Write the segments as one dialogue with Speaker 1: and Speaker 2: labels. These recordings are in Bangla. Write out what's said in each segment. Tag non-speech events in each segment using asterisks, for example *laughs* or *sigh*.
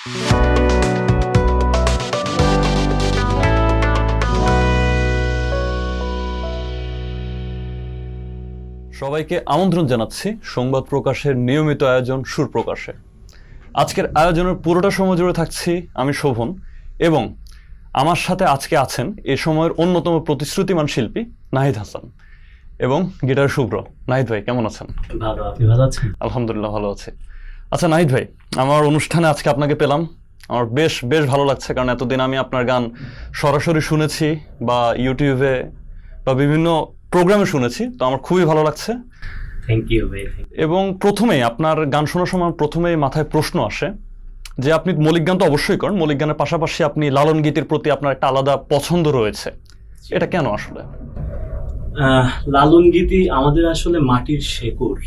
Speaker 1: সবাইকে আমন্ত্রণ জানাচ্ছি সংবাদ প্রকাশের নিয়মিত আয়োজন সুর প্রকাশে। আজকের আয়োজনের পুরোটা সময় জুড়ে থাকছি আমি শোভন এবং আমার সাথে আজকে আছেন এ সময়ের অন্যতম প্রতিশ্রুতিমান শিল্পী নাহিদ হাসান এবং গিটার শুভ্র। নাহিদ ভাই কেমন আছেন?
Speaker 2: ভালো আপনি ভালো আছেন?
Speaker 1: আলহামদুলিল্লাহ ভালো আছি। আচ্ছা নাহিদ ভাই আমার অনুষ্ঠানে আজকে আপনাকে পেলাম। আমার বেশ বেশ ভালো লাগছে কারণ এতদিন আমি আপনার গান সরাসরি শুনেছি বা ইউটিউবে বা বিভিন্ন প্রোগ্রামে শুনেছি তো আমার খুবই ভালো লাগছে।
Speaker 2: থ্যাংক ইউ ভাই
Speaker 1: এবং প্রথমেই আপনার গান শোনার সময় প্রথমেই মাথায় প্রশ্ন আসে যে আপনি মৌলিক গান তো অবশ্যই করেন মৌলিক গানের পাশাপাশি আপনি লালন গীতির প্রতি আপনার একটা আলাদা পছন্দ রয়েছে। এটা কেন আসলে?
Speaker 2: লালন গীতি আমাদের আসলে মাটির শেকড়।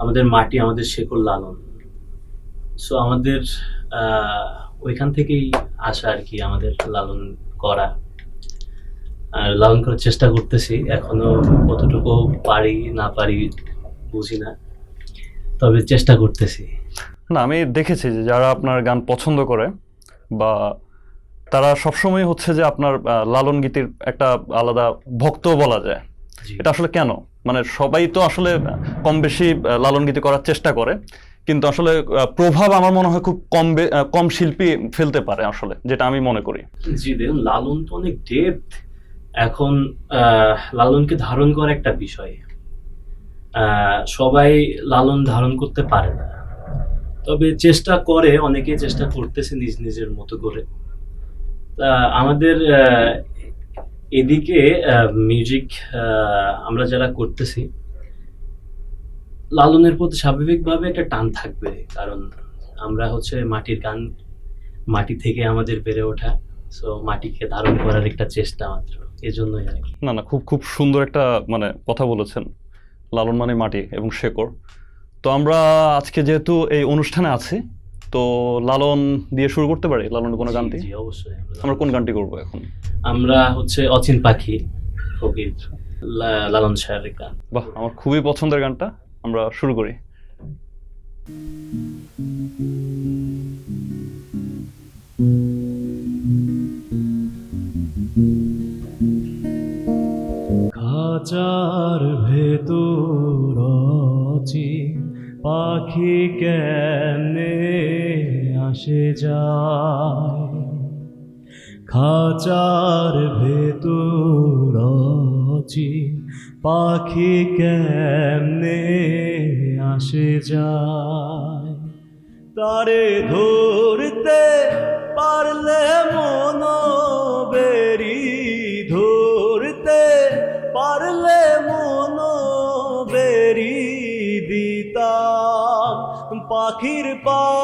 Speaker 2: আমাদের মাটি, আমাদের শেকড় লালন। সো আমাদের ওইখান থেকেই আসা আর কি আমাদের লালন করা। আর লালন করার চেষ্টা করতেছি। এখনও কতটুকু পারি, না পারি, বুঝি না। তবে চেষ্টা করতেছি।
Speaker 1: না, আমি দেখেছি যে যারা আপনার গান পছন্দ করে বা তারা সবসময় হচ্ছে যে আপনার লালন গীতির একটা আলাদা ভক্ত বলা যায়। এটা আসলে কেন? মানে সবাই তো আসলে কম বেশি আহ, লালন গীতি করার চেষ্টা করে কিন্তু আসলে প্রভাব আমার মনে হয় খুব কম কম শিল্পী ফেলতে পারে আসলে যেটা আমি মনে করি।
Speaker 2: জি দেখুন লালন তো অনেক ডেপথ এখন আহ, লালনকে ধারণ করা একটা বিষয়। আহ, সবাই লালন ধারণ করতে পারে না। তবে চেষ্টা করে অনেকে চেষ্টা করতেছে নিজ নিজের মতো করে। তা আমাদের আহ, এদিকে মিউজিক আমরা যারা করতেছি, লালনের প্রতি স্বাভাবিকভাবে একটা টান থাকবে। কারণ আমরা হচ্ছে মাটির গান, মাটি থেকে আমাদের বেড়ে ওঠা সো মাটিকে ধারণ করার একটা চেষ্টা মাত্র, এজন্যই আর কি।
Speaker 1: না না, খুব খুব সুন্দর একটা মানে কথা বলেছেন, লালন মানে মাটি এবং শেকড়। তো আমরা আজকে যেহেতু এই অনুষ্ঠানে আছি তো লালন দিয়ে শুরু করতে পারি? লালনের কোনো গানটি?
Speaker 2: জি অবশ্যই। আমরা-
Speaker 1: কোন গানটি করব এখন?
Speaker 2: আমরা হচ্ছে অচিন পাখি ফকির লালন সাহেবের গান।
Speaker 1: বাহ আমার খুবই পছন্দের গানটা। আমরা শুরু করি।
Speaker 2: খাঁচার ভেতর পাখি কেমনে আসে যায়। খাঁচার ভেতর পাখি কেমনে আসে যায়? তারে ধরতে পারলে মন বেরি ধরতে পারলে মন বেরি দিতা পাখির পায়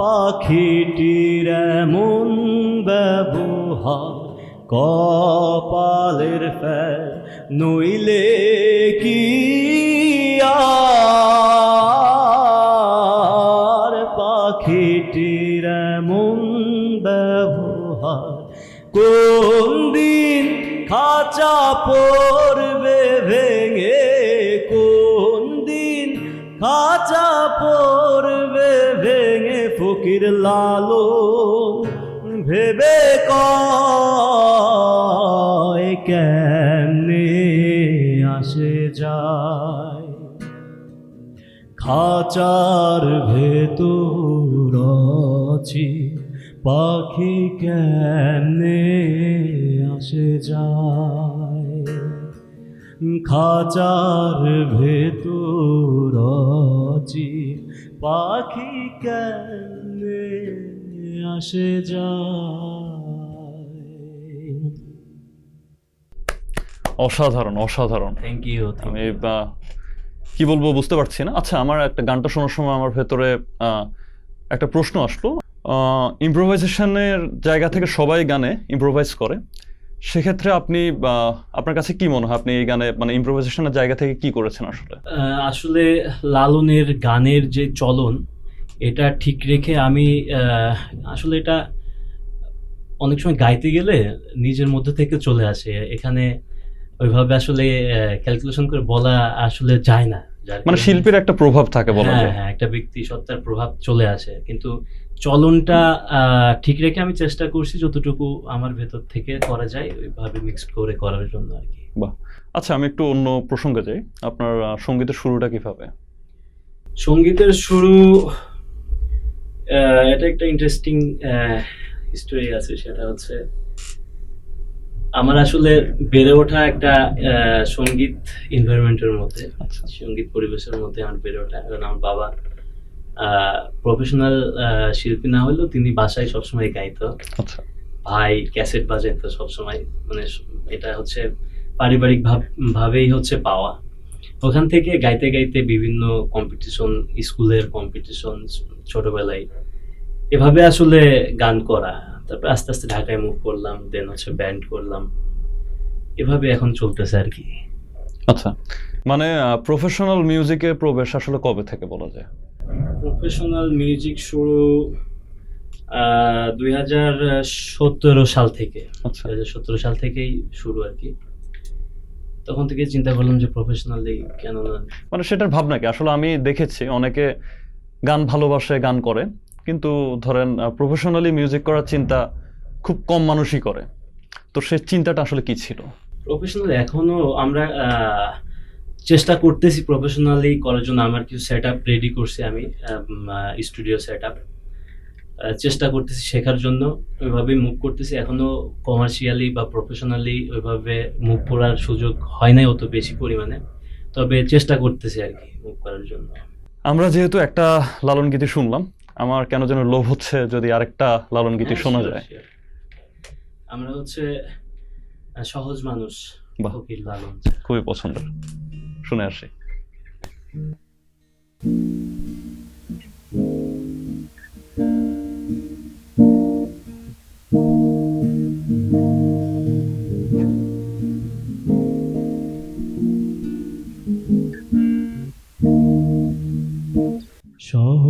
Speaker 2: পাখিটির এমন ব্যবহার, কপালের ফেল নইলে কি আর? পাখিটির এমন ব্যবহার, কোন দিন খাঁচা পড়বে ফকির লালো ভেবে কেমনে আসে যায়? খাঁচার ভেতর আছি, পাখি কেমনে আসে যায়? খাঁচার ভেতর আছি, পাখি কেমনে আসে যায়।
Speaker 1: অসাধারণ অসাধারণ।
Speaker 2: থ্যাংক ইউ
Speaker 1: আমি কি বলব বুঝতে পারছি না। আচ্ছা আমার একটা গানটা শোনার সময় আমার ভেতরে একটা প্রশ্ন আসলো। ইম্প্রোভাইজেশনের জায়গা থেকে সবাই গানে ইম্প্রোভাইজ করে। সেক্ষেত্রে আপনি আহ, আপনার কাছে কি মনে হয়? আপনি এই গানে মানে ইম্প্রোভাইজেশনের জায়গা থেকে কি করেছেন আসলে?
Speaker 2: আসলে লালনের গানের যে চলন এটা ঠিক রেখে আমি আসলে এটা অনেক সময় গাইতে গেলে নিজের মধ্যে থেকে চলে আসে। এখানে ওইভাবে আসলে ক্যালকুলেশন করে বলা আসলে যায় না।
Speaker 1: মানে শিল্পীর একটা প্রভাব থাকে বলা
Speaker 2: হ্যাঁ
Speaker 1: যায়।
Speaker 2: হ্যাঁ একটা ব্যক্তি সত্তার প্রভাব চলে আসে। কিন্তু চলনটা ঠিক রেখে আমি চেষ্টা করছি যতটুকু আমার ভেতর থেকে করা যায় ওইভাবে মিক্স করে করার জন্য আর কি। বাহ।
Speaker 1: আচ্ছা আমি একটু অন্য প্রসঙ্গে যাই। আপনার সঙ্গীতের শুরুটা কীভাবে?
Speaker 2: সঙ্গীতের শুরু এটা একটা ইন্টারেস্টিং হিস্টোরি আছে সেটা হচ্ছে আমার আসলে বেড়ে ওঠা একটা সংগীত এনভায়রনমেন্টের মধ্যে
Speaker 1: আচ্ছা।
Speaker 2: সংগীত পরিবেশের মধ্যে আমার বেড়ে ওঠা। কারণ আমার বাবা প্রফেশনাল শিল্পী না হলেও তিনি বাসায় সবসময় গাইতো।
Speaker 1: আচ্ছা।
Speaker 2: ভাই ক্যাসেট বাজাইতো সবসময়। মানে এটা হচ্ছে পারিবারিক ভাব ভাবেই হচ্ছে পাওয়া। ওখান থেকে গাইতে গাইতে বিভিন্ন কম্পিটিশন স্কুলের কম্পিটিশন ছোটবেলায়। এভাবে আসলে গান করা তারপর আস্তে আস্তে ঢাকায় মুভ করলাম দেন হচ্ছে ব্যান্ড করলাম। এভাবে এখন চলতেছে আর কি।
Speaker 1: আচ্ছা মানে প্রফেশনাল মিউজিকে প্রবেশ আসলে কবে থেকে বলা যায়?
Speaker 2: প্রফেশনাল মিউজিক শুরু দুই হাজার সতেরো সাল থেকে।
Speaker 1: আচ্ছা।
Speaker 2: দুই হাজার সতেরো সাল থেকেই শুরু আর কি। তখন থেকে চিন্তা করলাম যে প্রফেশনালি কেন না।
Speaker 1: মানে সেটার ভাবনা কি? আসলে আমি দেখেছি অনেকে গান ভালোবাসে, গান করে। কিন্তু ধরেন প্রফেশনালি মিউজিক করার চিন্তা খুব কম মানুষই করে। তো সে চিন্তাটা আসলে কি ছিল?
Speaker 2: প্রফেশনাল এখনও আমরা চেষ্টা করতেছি প্রফেশনালি করার জন্য। আমার কিছু সেট আপ রেডি করছি আমি স্টুডিও সেট আপ চেষ্টা করতেছি শেখার জন্য। ওইভাবেই মুভ করতেছি। এখনও কমার্শিয়ালি বা প্রফেশনালি ওইভাবে মুভ করার সুযোগ হয় নাই অত বেশি পরিমাণে। তবে চেষ্টা করতেছি আর কি মুভ করার জন্য।
Speaker 1: আমরা যেহেতু একটা লালন গীতি শুনলাম আমার কেন যেন লোভ হচ্ছে যদি আরেকটা লালন গীতি
Speaker 2: হ্যাঁ,
Speaker 1: শোনা যায়।
Speaker 2: আমরা হচ্ছে সহজ মানুষ। ফকির লালন।
Speaker 1: খুবই পছন্দ শুনে আসি।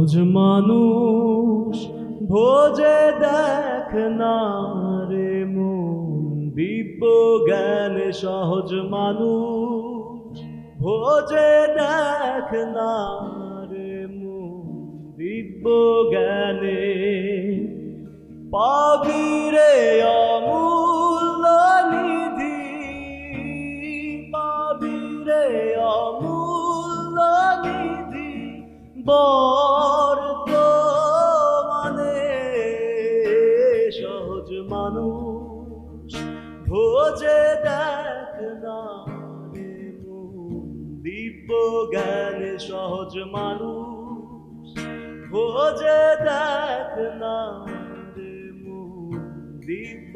Speaker 2: সহজ মানুষ, ভোজে দেখ না রে মন, দিব্য জ্ঞান সহজ মানুষ, ভোজে দেখ না রে দিব্য জ্ঞানে দিব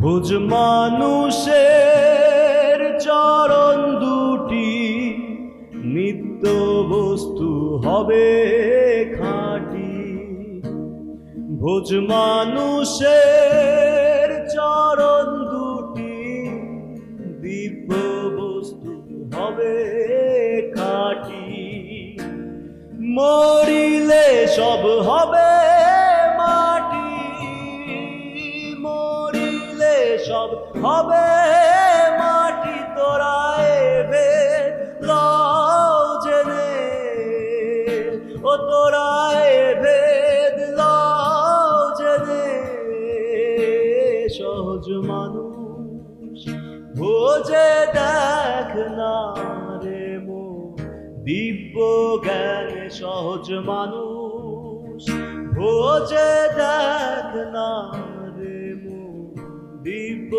Speaker 2: ভুজ মানুষের চরণ দুটি নিত্য বস্তু হবে। ভোজ মানুষের চরণ দুটি, দিব্য বস্তু হবে কাটি মরিলে সব হবে মাটি, মরিলে সব হবে সহজ মানুষ ভোজে দেখ না রে মো দিব্য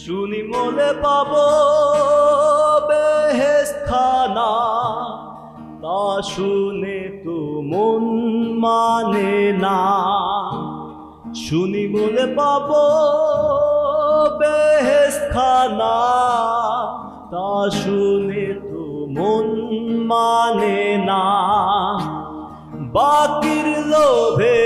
Speaker 2: শুনি মনে পাব বেহেস্থানা তা শুনে মানে না। শুনি বলে পাব বেহেস্থানা তা শুনে তো মন মানে না। বাকির লোভে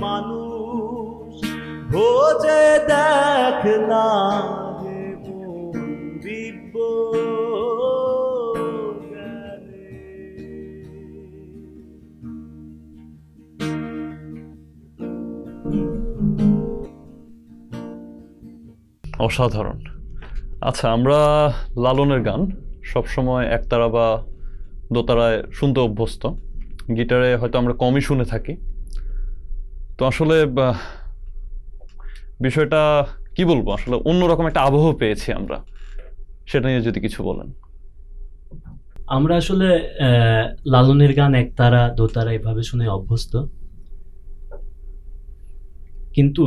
Speaker 2: মানুষ ভোজে দেখ না
Speaker 1: অসাধারণ। আচ্ছা আমরা লালনের গান সবসময় একতারা বা দোতারায় শুনতে অভ্যস্ত। গিটারে হয়তো আমরা কমই শুনে থাকি। তো আসলে বিষয়টা কি বলব? আসলে অন্যরকম একটা আবহ পেয়েছি আমরা। সেটা নিয়ে যদি কিছু বলেন।
Speaker 2: আমরা আসলে লালনের গান একতারা দোতারা এভাবে শুনে অভ্যস্ত। কিন্তু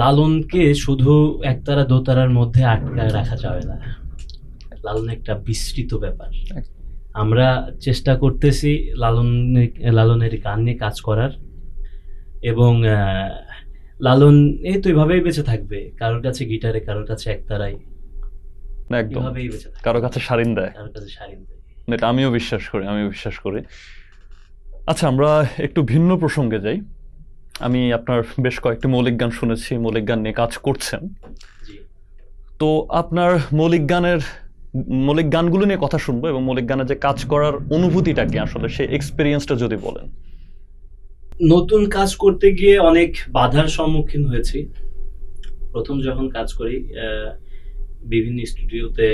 Speaker 2: লালনকে শুধু একতারা দোতারার মধ্যে আটকায় রাখা যাবে না। লালন একটা বিস্তৃত ব্যাপার। আমরা চেষ্টা করতেছি লালন লালনের গান নিয়ে কাজ করার। এবং লালন এই তো এভাবেই বেঁচে থাকবে কারোর কাছে গিটারে কারোর কাছে একতারাই
Speaker 1: না, একদম।
Speaker 2: এভাবেই বেঁচে
Speaker 1: কারও কাছে সারিন দেয়।
Speaker 2: কারোর কাছে শাড়ি দেয়।
Speaker 1: এটা আমিও বিশ্বাস করি আমিও বিশ্বাস করি। আচ্ছা আমরা একটু ভিন্ন প্রসঙ্গে যাই। আমি আপনার বেশ কয়েকটি মৌলিক গান শুনেছি মৌলিক গান নিয়ে কাজ করছেন। তো আপনার মৌলিক গানের মৌলিক গানগুলো নিয়ে কথা শুনব এবং মৌলিক গানে যে কাজ করার অনুভূতিটা কি আসলে সেই এক্সপিরিয়েন্সটা যদি বলেন।
Speaker 2: নতুন কাজ করতে গিয়ে অনেক বাধার সম্মুখীন হয়েছি। প্রথম যখন কাজ করি বিভিন্ন স্টুডিওতে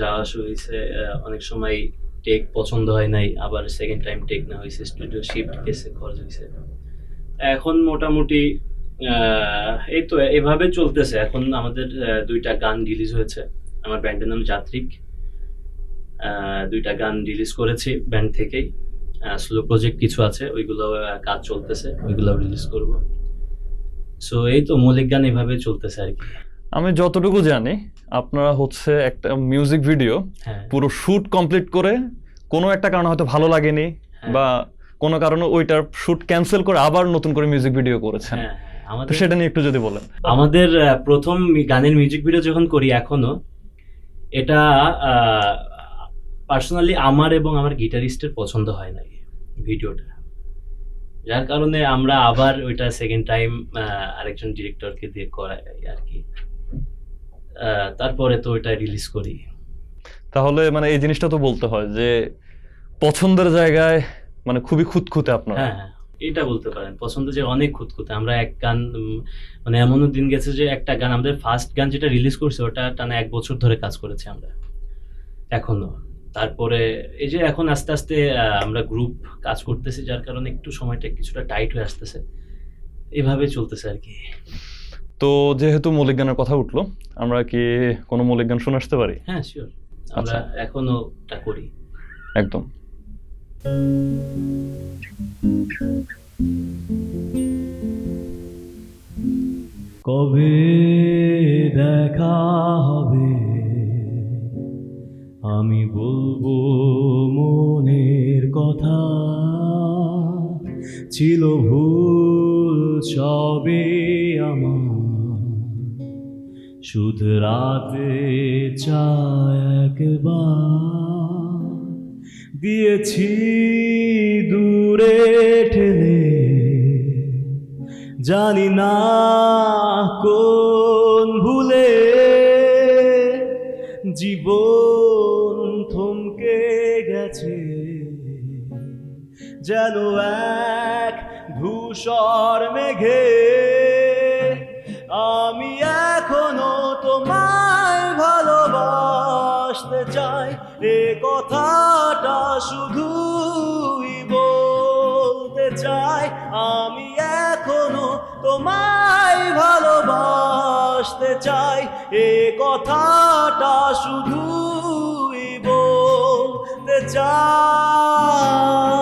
Speaker 2: যাওয়া আসা হয়েছে অনেক সময় টেক পছন্দ হয় নাই, আবার সেকেন্ড টাইম টেক না হয়েছে স্টুডিও শিফট গেছে, খরচ হয়েছে। এখন মোটামুটি এই তো, এভাবে চলতেছে। এখন আমাদের দুইটা গান রিলিজ হয়েছে। আমার ব্যান্ডের নাম যাত্রিক। দুইটা গান রিলিজ করেছি ব্যান্ড থেকেই। স্লো প্রজেক্ট কিছু আছে ওইগুলো কাজ চলতেছে ওইগুলো রিলিজ করব। সো এই তো মৌলিক গান এভাবে চলতেছে আর কি।
Speaker 1: আমি যতটুকু জানি আপনারা হচ্ছে একটা মিউজিক ভিডিও
Speaker 2: হ্যাঁ।
Speaker 1: পুরো শুট কমপ্লিট করে কোনো একটা কারণে হয়তো ভালো লাগেনি
Speaker 2: হ্যাঁ।
Speaker 1: বা কোনো কারণে ওইটার শুট ক্যান্সেল করে আবার নতুন করে মিউজিক ভিডিও করেছেন।
Speaker 2: হ্যাঁ আমাদের
Speaker 1: সেটা নিয়ে একটু যদি বলেন।
Speaker 2: আমাদের প্রথম গানের মিউজিক ভিডিও যখন করি এখনও এটা পার্সোনালি আমার এবং আমার গিটারিস্টের পছন্দ হয় নাই ভিডিওটা। যার কারণে আমরা আবার ওইটা সেকেন্ড টাইম আরেকজন ডিরেক্টরকে দিয়ে করাই আর কি। তারপরে তো ওইটা রিলিজ করি।
Speaker 1: তাহলে মানে এই জিনিসটা তো বলতে হয় যে পছন্দের জায়গায় মানে খুবই খুঁতখুঁতে আপনার।
Speaker 2: হ্যাঁ হ্যাঁ এটা বলতে পারেন। পছন্দ যে অনেক খুঁতখুঁতে। আমরা এক গান মানে এমনও দিন গেছে যে একটা গান আমাদের ফার্স্ট গান যেটা রিলিজ করছে ওটা টানা এক বছর ধরে কাজ করেছি আমরা। এখনও। তারপরে এই যে এখন আস্তে আস্তে আমরা গ্রুপ কাজ করতেছি যার কারণে একটু সময়টা কিছুটা টাইট হয়ে আসতেছে। এভাবে চলতেছে আর কি।
Speaker 1: তো যেহেতু মৌলিক গানের কথা উঠল আমরা কি কোনো মৌলিক গান শুনে আসতে পারি?
Speaker 2: হ্যাঁ শিওর আমরা এখনও ওটা করি।
Speaker 1: একদম।
Speaker 2: কবে দেখা হবে? আমি বলব মনের কথা। ছিল ভুল সবে আমার। শুধরাতে চায় একবার। দিয়েছি দূরে ঠেলে। জানি না কোন ভুলে। জীবন গেছে। যেন এক ধূসর মেঘে আমি এখনও তোমায় ভালোবাসতে চাই। এ কথাটা শুধুই বলতে চাই, আমি এখনও তোমায় ভালোবাসতে চাই। এ কথাটা শুধুই বলতে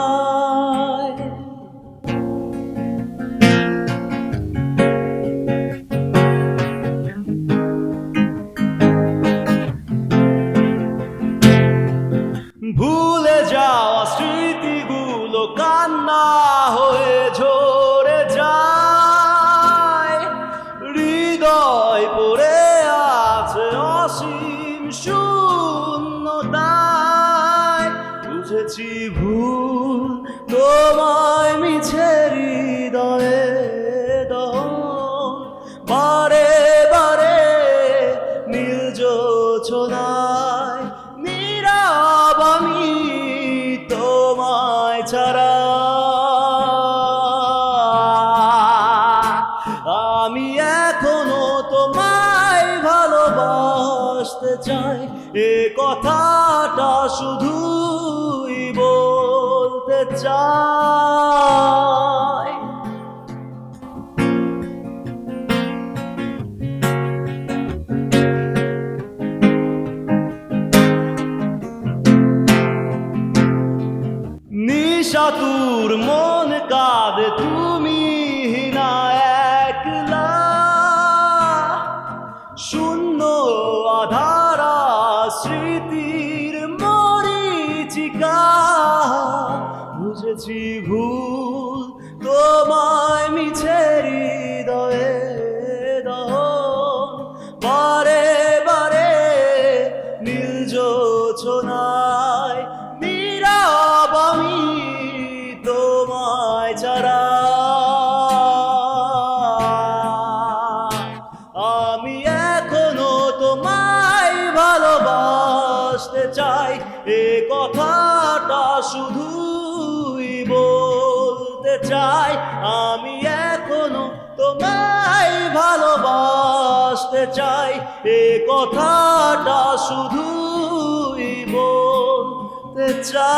Speaker 2: নিশাতুর মন। চাই আমি এখনও তোমায় ভালোবাসতে চাই। এ কথাটা শুধুই বলতে চাই।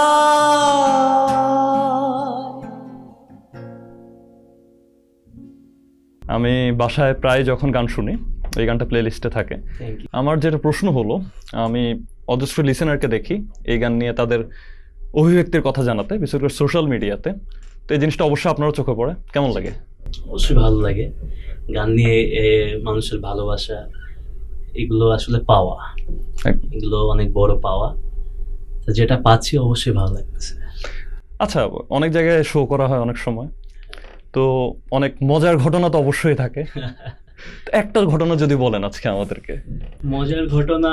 Speaker 1: আমি বাসায় প্রায় যখন গান শুনি এই গানটা প্লে লিস্টে থাকে। আমার যেটা প্রশ্ন হলো আমি অজস্র লিসেনারকে দেখি এই গান নিয়ে তাদের অভিব্যক্তির কথা জানাতে বিশেষ করে সোশ্যাল মিডিয়াতে তো এই জিনিসটা অবশ্যই আপনারও চোখে পড়ে। কেমন লাগে?
Speaker 2: অবশ্যই ভালো লাগে। গান নিয়ে মানুষের ভালোবাসা এগুলো আসলে পাওয়া। এগুলো অনেক বড় পাওয়া। তো যেটা পাচ্ছি অবশ্যই ভালো লাগতেছে।
Speaker 1: আচ্ছা অনেক জায়গায় শো করা হয় অনেক সময়। তো অনেক মজার ঘটনা তো অবশ্যই থাকে। *laughs* একটা ঘটনা যদি বলেন আজকে আমাদেরকে।
Speaker 2: মজার ঘটনা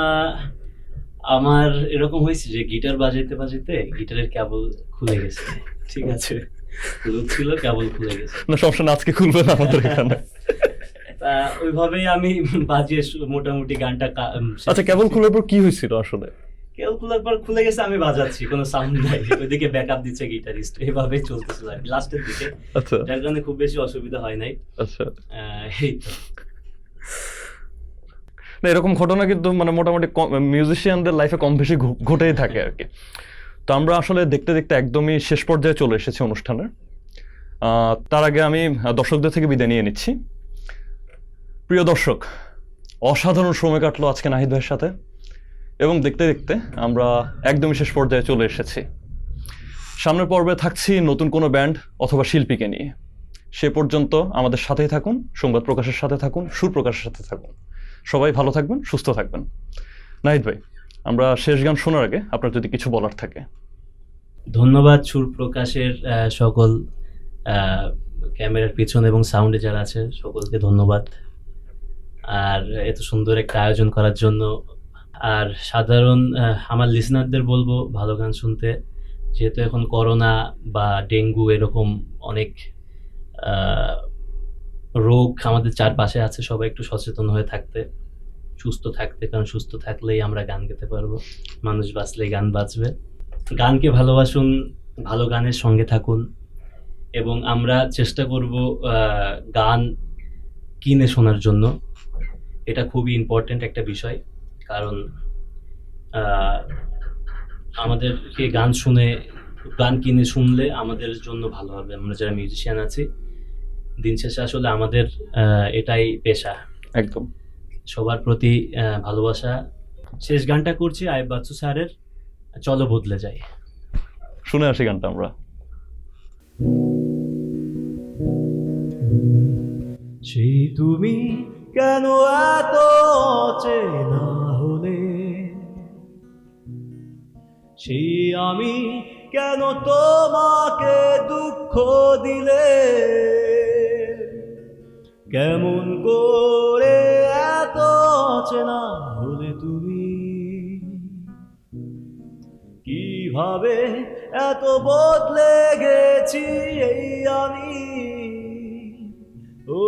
Speaker 2: আমার এরকম হয়েছে যে গিটার বাজাইতে বাজাইতে গিটারের কেবল খুলে গেছে। ঠিক আছে? ছিল কেবল খুলে গেছে।
Speaker 1: না সবসময় আজকে খুলবে না আমাদের এখানে। *laughs*
Speaker 2: ওইভাবেই আমি বাজিয়ে মোটামুটি গানটা
Speaker 1: আচ্ছা কেবল
Speaker 2: করছি।
Speaker 1: পর কি হয়েছিল আসলে?
Speaker 2: কেউ খোলার পর খুলে গেছে আমি বাজাচ্ছি কোনো সাউন্ড নাই। ওইদিকে ব্যাকআপ দিচ্ছে গিটারিস্ট এভাবে চলতেছিল আর লাস্টের দিকে।
Speaker 1: আচ্ছা।
Speaker 2: যার কারণে খুব বেশি অসুবিধা হয় নাই।
Speaker 1: আচ্ছা।
Speaker 2: এই তো।
Speaker 1: না এরকম ঘটনা কিন্তু মানে মোটামুটি মিউজিশিয়ানদের লাইফে কম বেশি ঘটেই থাকে আর কি। তো আমরা আসলে দেখতে দেখতে একদমই শেষ পর্যায়ে চলে এসেছি অনুষ্ঠানের। তার আগে আমি দর্শকদের থেকে বিদায় নিয়ে নিচ্ছি। প্রিয় দর্শক, অসাধারণ সময় কাটলো আজকে নাহিদ ভাইয়ের সাথে। এবং দেখতে দেখতে আমরা একদমই শেষ পর্যায়ে চলে এসেছি। সামনের পর্বে থাকছি নতুন কোনো ব্যান্ড অথবা শিল্পীকে নিয়ে। সে পর্যন্ত আমাদের সাথেই থাকুন, সংবাদ প্রকাশের সাথে থাকুন, সুর প্রকাশের সাথে থাকুন। সবাই ভালো থাকবেন, সুস্থ থাকবেন। নাহিদ ভাই। আমরা শেষ গান শোনার আগে আপনার যদি কিছু বলার থাকে।
Speaker 2: ধন্যবাদ সুর প্রকাশের সকল ক্যামেরার পিছনে এবং সাউন্ডে যারা আছে, সকলকে ধন্যবাদ। আর এত সুন্দর একটা আয়োজন করার জন্য। আর সাধারণ আমার লিসনারদের বলব ভালো গান শুনতে। যেহেতু এখন করোনা বা ডেঙ্গু এরকম অনেক রোগ আমাদের চারপাশে আছে, সবাই একটু সচেতন হয়ে থাকতে। সুস্থ থাকতে, কারণ সুস্থ থাকলেই আমরা গান গেতে পারব। মানুষ বাঁচলেই গান বাঁচবে। গানকে ভালোবাসুন, ভালো গানের সঙ্গে থাকুন। এবং আমরা চেষ্টা করব গান কিনে শোনার জন্য। এটা খুবই ইম্পর্ট্যান্ট একটা বিষয়, কারণ আমাদেরকে গান শুনে, গান কিনে শুনলে আমাদের জন্য ভালো হবে। আমরা যারা মিউজিশিয়ান আছি, দিন শেষে আসলে আমাদের এটাই পেশা।
Speaker 1: একদম।
Speaker 2: সবার প্রতি আহ, ভালোবাসা। শেষ গানটা করছি আয়ব বাচ্চু স্যারের চলো বদলে যাই।
Speaker 1: শুনে আসি গানটা আমরা।
Speaker 2: সেই তুমি কেন এত চেনা হলে? সেই আমি কেন তোমাকে দুঃখ দিলে? কেমন করে চেনা হলে তুমি কীভাবে এত বদলে গেছি এই আমি? ও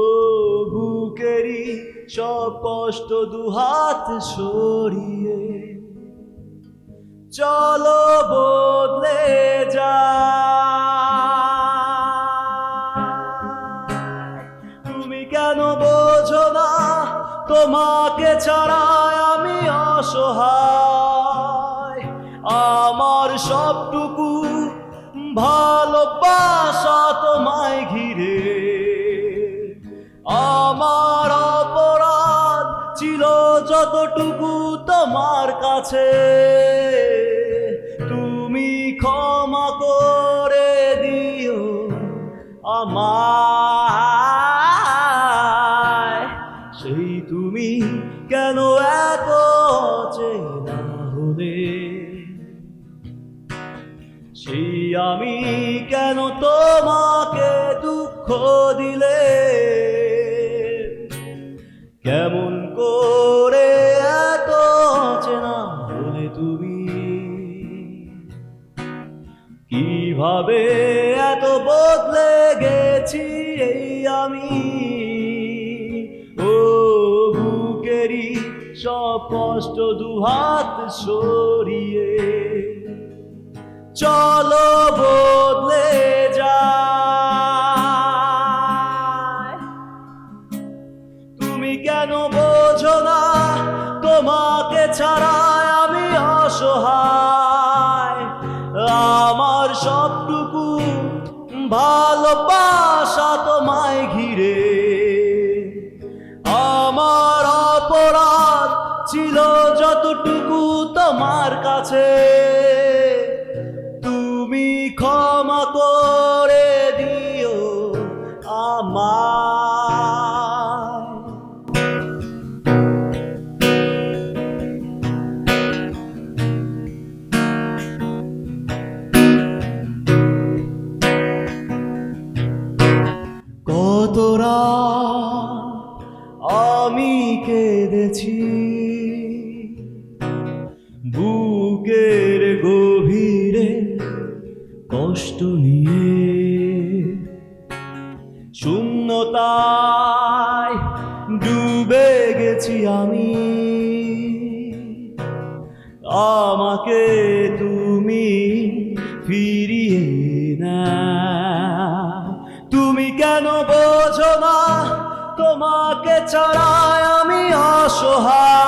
Speaker 2: বুকেরই সব কষ্ট দুহাত সরিয়ে চলো বদলে যা। তুমি কেন বোঝো না তোমাকে ছাড়া আমি অসহায়। আমার সবটুকু ভালোবাসা তোমায় ঘিরে। আমার অপরাধ ছিল যতটুকু তোমার কাছে। তুমি ক্ষমা করে। কষ্ট দুহাত সরিয়ে চলো বদলে যায়। তুমি কেন বোঝো না? তোমাকে ছাড়া আমি অসহায়। আমার সবটুকু ভালোবাসা কাছে। তাই ডুবে গেছি আমি। আমাকে তুমি ফিরিয়ে না তুমি কেন বোঝো না, তোমাকে চড়ায় আমি অসহায়।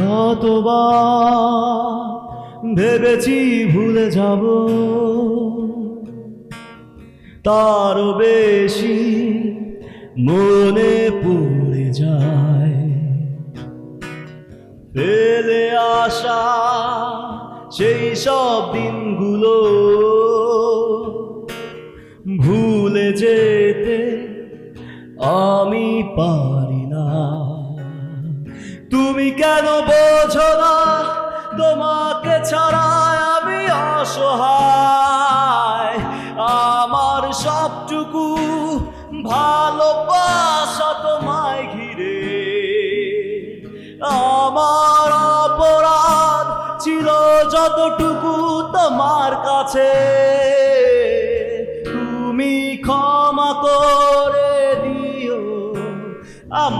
Speaker 2: যতবার ভেবেছি ভুলে যাব, তারও বেশি মনে পড়ে যায়। ফেলে আসা সেই সব দিনগুলো, ভুলে যেতে আমি না তুমি কেন বোঝো না? তোমাকে ছাড়া আমি অসহায়। আমার সবটুকু ভালোবাসা তোমায় ঘিরে। আমার অপরাধ ছিল যতটুকু তোমার কাছে। তুমি ক্ষমা করে দিও। আমায়